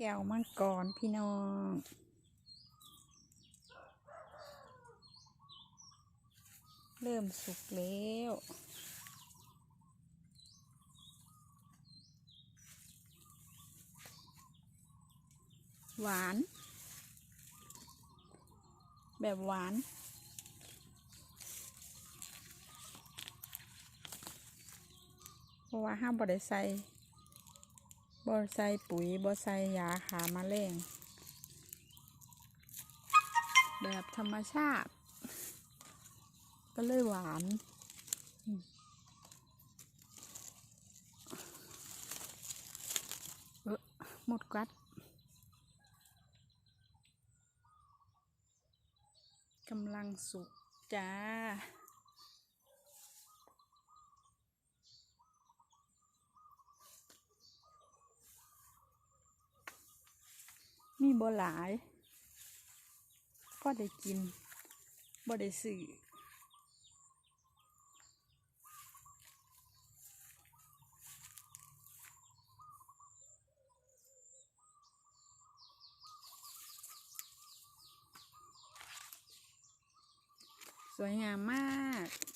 แก้วมังกรพี่น้องเริ่มสุกแล้วหวาน แบบหวาน เพราะว่าห้ามบริใส่ บริใส่ปุ๋ยบริใส่ยาขามาแมลงแบบธรรมชาติ ก็เลยหวาน เออหมดกัดกำลังสุกจ้า มีบ่หลายก็ได้กินบ่ได้ซื้อสวยงามมาก